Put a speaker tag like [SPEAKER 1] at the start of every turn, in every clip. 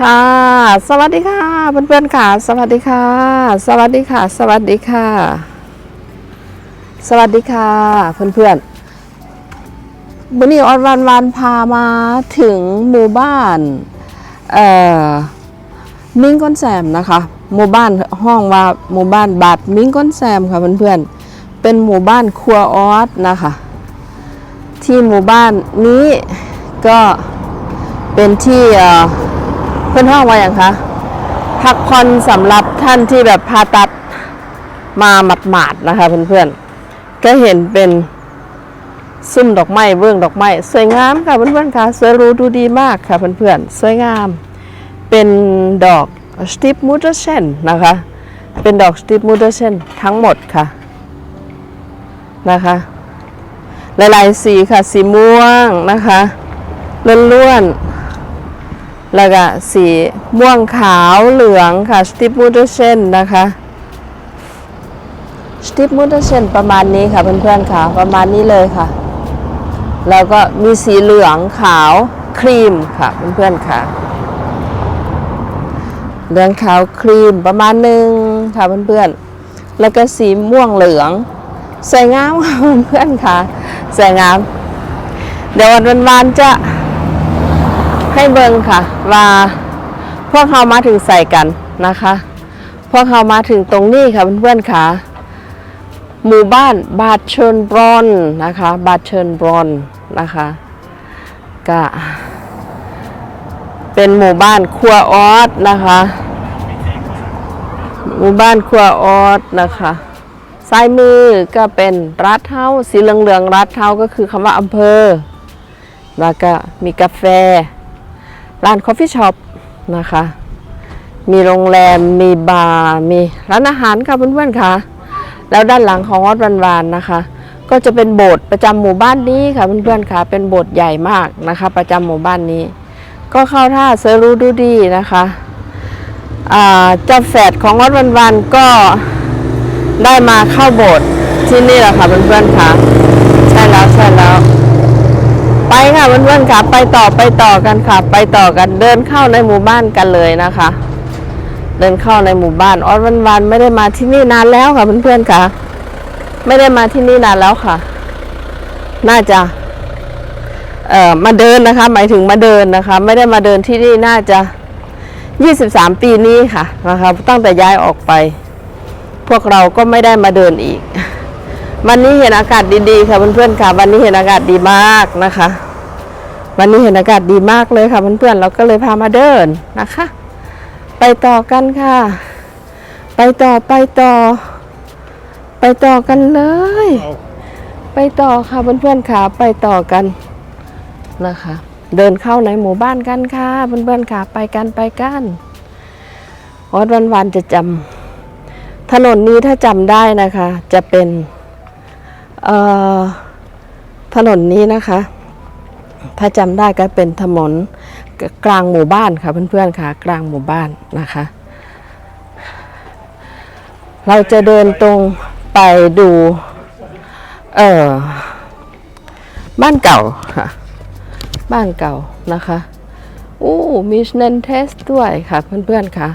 [SPEAKER 1] ค่ะ สวัสดีค่ะเพื่อนๆค่ะ สวัสดีค่ะ สวัสดีค่ะ สวัสดีค่ะ สวัสดีค่ะเพื่อนๆวันนี้ออนวันวันพามาถึงหมู่บ้านเอ่อมิงก้อนแซมนะคะ หมู่บ้านห้องว่าหมู่บ้านบาดมิงก้อนแซมค่ะเพื่อนๆเป็นหมู่บ้านครัวออสนะคะ ที่หมู่บ้านนี้ก็เป็นที่ เพื่อนห้องว่าอย่างคะพักผ่อนสำหรับท่านที่แบบผ่าตัดมาหมาดๆนะคะ เพื่อนๆก็เห็นเป็นซุ้มดอกไม้เบื้องดอกไม้สวยงามค่ะเพื่อนๆค่ะสวยรู้ดูดีมากค่ะเพื่อนๆสวยงาม เป็นดอกสติปมูเตเชนนะคะ เป็นดอกสติปมูเตเชนทั้งหมดค่ะนะคะหลายๆสีค่ะ สีม่วงนะคะล้วนๆ แล้วก็สีม่วงขาวเหลืองค่ะสติปมูเตเชนนะคะสติปมูเตเชนประมาณนี้ค่ะเพื่อนๆค่ะประมาณนี้เลยค่ะ แล้วก็มีสีเหลืองขาวครีมค่ะเพื่อนๆค่ะเหลืองขาวครีมประมาณหนึ่งค่ะเพื่อนๆ แล้วก็สีม่วงเหลืองสวยงามค่ะเพื่อนๆค่ะสวยงาม เดี๋ยววันวันจะ ให้เบิงค่ะ ว่าพวกเขามาถึงใส่กันนะคะ พวกเขามาถึงตรงนี้ค่ะเพื่อนๆค่ะ หมู่บ้านบาดเชิญบรอนนะคะ บาดเชิญบรอนนะคะก็เป็นหมู่บ้านครัวออสนะคะ หมู่บ้านครัวออสนะคะซ้ายมือก็เป็นรัดเท้าสีเหลืองๆรัดเท้าก็คือคำว่าอำเภอ แล้วก็มีกาแฟ ร้านคอฟฟี่ช็อปนะคะ มีโรงแรม มีบาร์ มีร้านอาหารค่ะเพื่อนๆค่ะ แล้วด้านหลังของวัดวันวานนะคะ ก็จะเป็นโบสถ์ประจำหมู่บ้านนี้ค่ะเพื่อนๆค่ะ เป็นโบสถ์ใหญ่มากนะคะ ประจำหมู่บ้านนี้ ก็เข้าท่าเซอรู้ดูดีนะคะอ่าเจ้าแฝดของวัดวันวานก็ได้มาเข้าโบสถ์ที่นี่แหละค่ะเพื่อนๆค่ะ ใช่แล้วใช่แล้ว ไปค่ะเพื่อนๆค่ะ ไปต่อไปต่อกันค่ะ ไปต่อกันเดินเข้าในหมู่บ้านกันเลยนะคะ เดินเข้าในหมู่บ้านออสวันวันไม่ได้มาที่นี่นานแล้วค่ะเพื่อนๆค่ะ ไม่ได้มาที่นี่นานแล้วค่ะ น่าจะเอ่อมาเดินนะคะ หมายถึงมาเดินนะคะ ไม่ได้มาเดินที่นี่น่าจะ 23 ปีนี้ค่ะนะคะตั้งแต่ย้ายออกไป พวกเราก็ไม่ได้มาเดินอีก วันนี้เห็นอากาศดีๆค่ะเพื่อนๆค่ะ วันนี้เห็นอากาศดีมากนะคะ วันนี้เห็นอากาศดีมากเลยค่ะเพื่อนๆเราก็เลยพามาเดินนะคะ ไปต่อกันค่ะ ไปต่อไปต่อ ไปต่อกันเลย ไปต่อค่ะเพื่อนๆค่ะไปต่อกันนะคะ เดินเข้าในหมู่บ้านกันค่ะเพื่อนๆค่ะไปกันไปกันออดวันวันๆจะจำถนนนี้ถ้าจำได้นะคะ จะเป็น ถนนนี้นะคะ ถ้าจำได้ก็เป็นถนนกลางหมู่บ้านค่ะเพื่อนๆค่ะ กลางหมู่บ้านนะคะ เราจะเดินตรงไปดู เออบ้านเก่าค่ะ บ้านเก่านะคะอู้มีเนนเทสด้วยค่ะเพื่อนๆค่ะ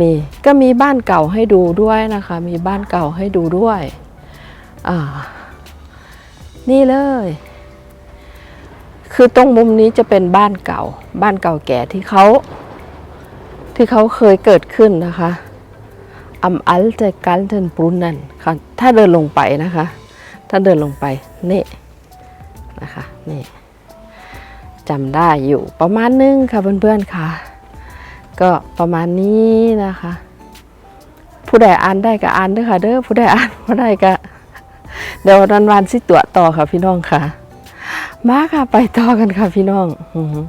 [SPEAKER 1] มีก็มีบ้านเก่าให้ดูด้วยนะคะ มีบ้านเก่าให้ดูด้วย นี่เลย คือตรงมุมนี้จะเป็นบ้านเก่า บ้านเก่าแก่ที่เขา ที่เขาเคยเกิดขึ้นนะคะอัมอัลเจกันเทนปรุนนันค่ะถ้าเดินลงไปนะคะ ถ้าเดินลงไป นี่นะคะนี่จำได้อยู่ประมาณนึงค่ะเพื่อนๆค่ะ ก็ประมาณนี้นะคะ ผู้ใดอ่านได้ก็อ่านเด้อค่ะเด้อผู้ใดอ่านบ่ได้ก็ เดี๋ยววันวันสิตัวต่อค่ะพี่น้องค่ะ มาค่ะไปต่อกันค่ะพี่น้องอือหือ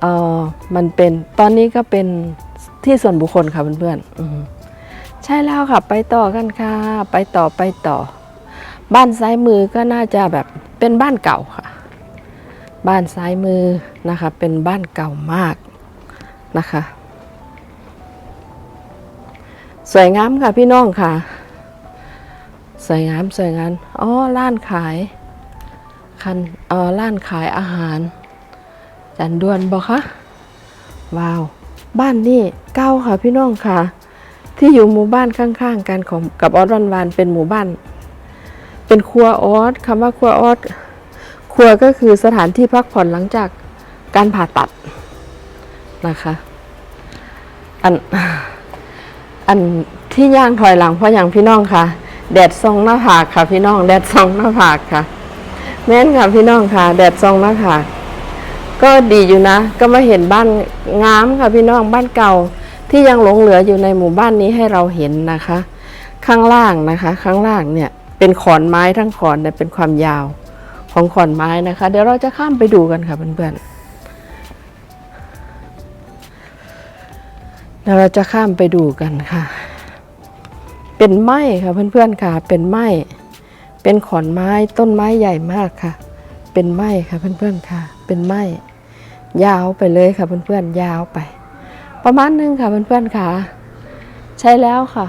[SPEAKER 1] เออมันเป็นตอนนี้ก็เป็นที่ส่วนบุคคลค่ะเพื่อนๆใช่แล้วค่ะ ไปต่อกันค่ะ ไปต่อไปต่อ บ้านซ้ายมือก็น่าจะแบบเป็นบ้านเก่าค่ะ บ้านซ้ายมือนะคะ เป็นบ้านเก่ามากนะคะ สวยงามค่ะพี่น้องค่ะ สวยงามสวยงามอ๋อร้านขายคันเออร้านขายอาหาร จันดวนบอกคะว้าว บ้านนี่เก้าค่ะพี่น้องค่ะ ที่อยู่หมู่บ้านข้างๆกันของกับออสวันวานเป็นหมู่บ้าน เป็นครัวออสคำว่าครัวออสครัวก็คือสถานที่พักผ่อนหลังจากการผ่าตัดนะคะอันอันที่ย่างถอยหลังเพราะอย่างพี่น้องค่ะ แดดซองหน้าผากค่ะพี่น้อง แดดซองหน้าผากค่ะ แม่นค่ะพี่น้องค่ะ แดดซองหน้าผากก็ดีอยู่นะ ก็มาเห็นบ้านงามค่ะพี่น้องบ้านเก่าที่ยังหลงเหลืออยู่ในหมู่บ้านนี้ให้เราเห็นนะคะ ข้างล่างนะคะ ข้างล่างเนี่ยเป็นขอนไม้ทั้งขอนเนี่ยเป็นความยาวของขอนไม้นะคะ เดี๋ยวเราจะข้ามไปดูกันค่ะเพื่อนๆเดี๋ยวเราจะข้ามไปดูกันค่ะ เป็นไม้ค่ะเพื่อนๆค่ะ เป็นไม้เป็นขอนไม้ต้นไม้ใหญ่มากค่ะ เป็นไม้ค่ะเพื่อนๆค่ะ เป็นไม้ยาวไปเลยค่ะเพื่อนๆยาวไป ประมาณนึงค่ะเพื่อนๆค่ะ ใช่แล้วค่ะ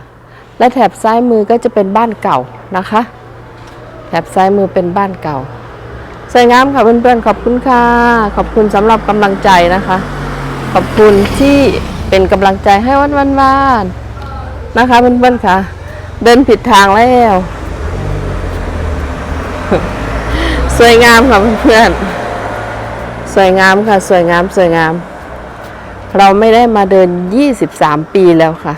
[SPEAKER 1] และแถบซ้ายมือก็จะเป็นบ้านเก่านะคะ แถบซ้ายมือเป็นบ้านเก่าสวยงามค่ะเพื่อนๆขอบคุณค่ะ ขอบคุณสำหรับกำลังใจนะคะ ขอบคุณที่เป็นกำลังใจให้วันวันวานๆนะคะเพื่อนๆค่ะ เดินผิดทางแล้ว สวยงามค่ะเพื่อนๆ สวยงามค่ะ สวยงามสวยงาม เราไม่ได้มาเดิน 23 ปีแล้วค่ะ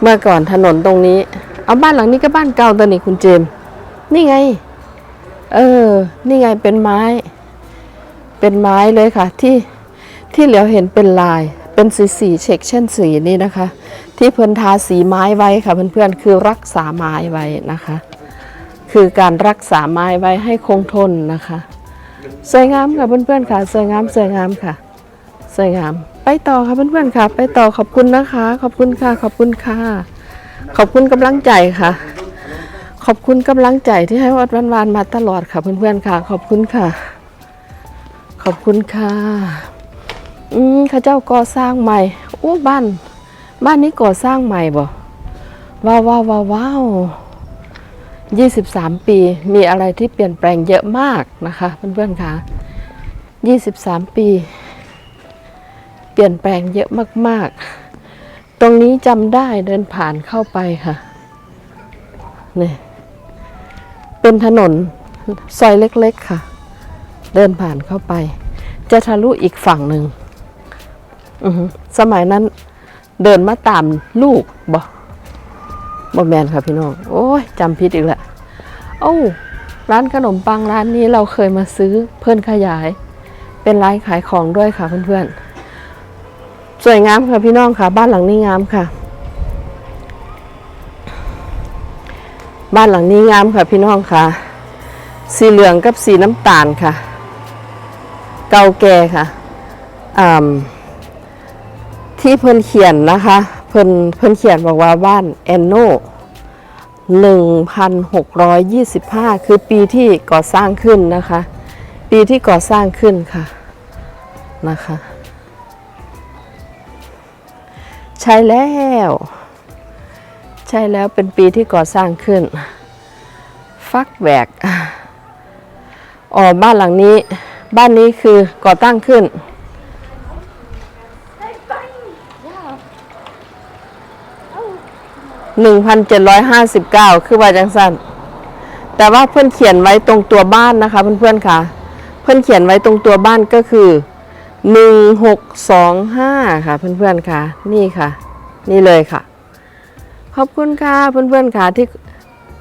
[SPEAKER 1] เมื่อก่อนถนนตรงนี้ เอาบ้านหลังนี้ก็บ้านเก่าตอนนี้คุณเจมส์นี่ไง เออ นี่ไงเป็นไม้ เป็นไม้เลยค่ะ ที่ที่เหลียวเห็นเป็นลาย เป็นสีสีเช็คเช่นสีนี่นะคะ ที่เพิ่นทาสีไม้ไว้ค่ะเพื่อนๆคือรักษาไม้ไว้นะคะ คือการรักษาไม้ไว้ให้คงทนนะคะสวยงามค่ะเพื่อนๆค่ะสวยงามสวยงามค่ะสวยงาม ไปต่อค่ะเพื่อนๆค่ะ ไปต่อขอบคุณนะคะ ขอบคุณค่ะ ขอบคุณค่ะ ขอบคุณกำลังใจค่ะ ขอบคุณกำลังใจที่ให้วัดวันวานมาตลอดค่ะเพื่อนๆค่ะ ขอบคุณค่ะ ขอบคุณค่ะ อืมข้าเจ้าก่อสร้างใหม่อู้บ้าน บ้านนี้ก่อสร้างใหม่บ่ว้าวว้าวว้าวว้าวยี่สิบสามปีมีอะไรที่เปลี่ยนแปลงเยอะมากนะคะเพื่อนๆค่ะยี่สิบสามปี เปลี่ยนแปลงเยอะมากๆ ตรงนี้จำได้เดินผ่านเข้าไปค่ะนี่เป็นถนนซอยเล็กๆค่ะ เดินผ่านเข้าไป จะทะลุอีกฝั่งหนึ่ง สมัยนั้น เดินมาตามลูกบ่บ่แมนค่ะพี่น้อง โอ้ยจำผิดอีกแล้วโอ้าร้านขนมปังร้านนี้เราเคยมาซื้อเพื่อนขยาย เป็นร้านขายของด้วยค่ะเพื่อนๆ สวยงามค่ะพี่น้องค่ะ บ้านหลังนี้งามค่ะ บ้านหลังนี้งามค่ะพี่น้องค่ะ สีเหลืองกับสีน้ำตาลค่ะ เก่าแก่ค่ะอ่า ที่เพิ่นเขียนนะคะ เพิ่นเพิ่นเขียนบอกว่าบ้านแอนโน1,625 คือปีที่ก่อสร้างขึ้นนะคะ ปีที่ก่อสร้างขึ้นค่ะนะคะ ใช่แล้ว ใช่แล้วเป็นปีที่ก่อสร้างขึ้น ฟักแหวกอ๋อบ้านหลังนี้ บ้านนี้คือก่อตั้งขึ้น 1,759 คือว่าจังสันแต่ว่าเพื่อนเขียนไว้ตรงตัวบ้านนะคะเพื่อนๆค่ะ เพื่อนเขียนไว้ตรงตัวบ้านก็คือ1625ค่ะเพื่อนๆค่ะ นี่ค่ะ นี่เลยค่ะ ขอบคุณค่ะเพื่อนๆค่ะที่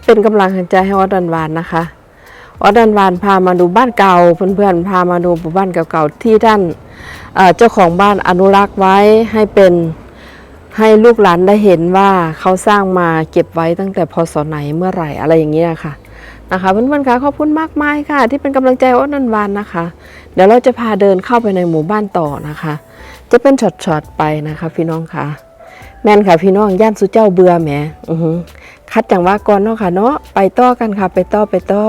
[SPEAKER 1] เป็นกำลังใจให้วัดดันวานนะคะวัดดันวานพามาดูบ้านเก่าเพื่อนๆพามาดูบ้านเก่าๆที่ท่านเจ้าของบ้านอนุรักษ์ไว้ให้เป็น ให้ลูกหลานได้เห็นว่าเขาสร้างมาเก็บไว้ตั้งแต่พศไหนเมื่อไหร่อะไรอย่างเงี้ยค่ะนะคะเพื่อนๆคะขอบคุณมากมายค่ะ ที่เป็นกำลังใจวัดดันวานนะคะ เดี๋ยวเราจะพาเดินเข้าไปในหมู่บ้านต่อนะคะ จะเป็นช็อตๆไปนะคะ พี่น้องค่ะแม่นค่ะพี่น้องย่านสุเจ้าเบื่อแหมคัดจังว่าก่อนเนาะค่ะเนาะไปต่อกันค่ะ ไปต่อไปต่อ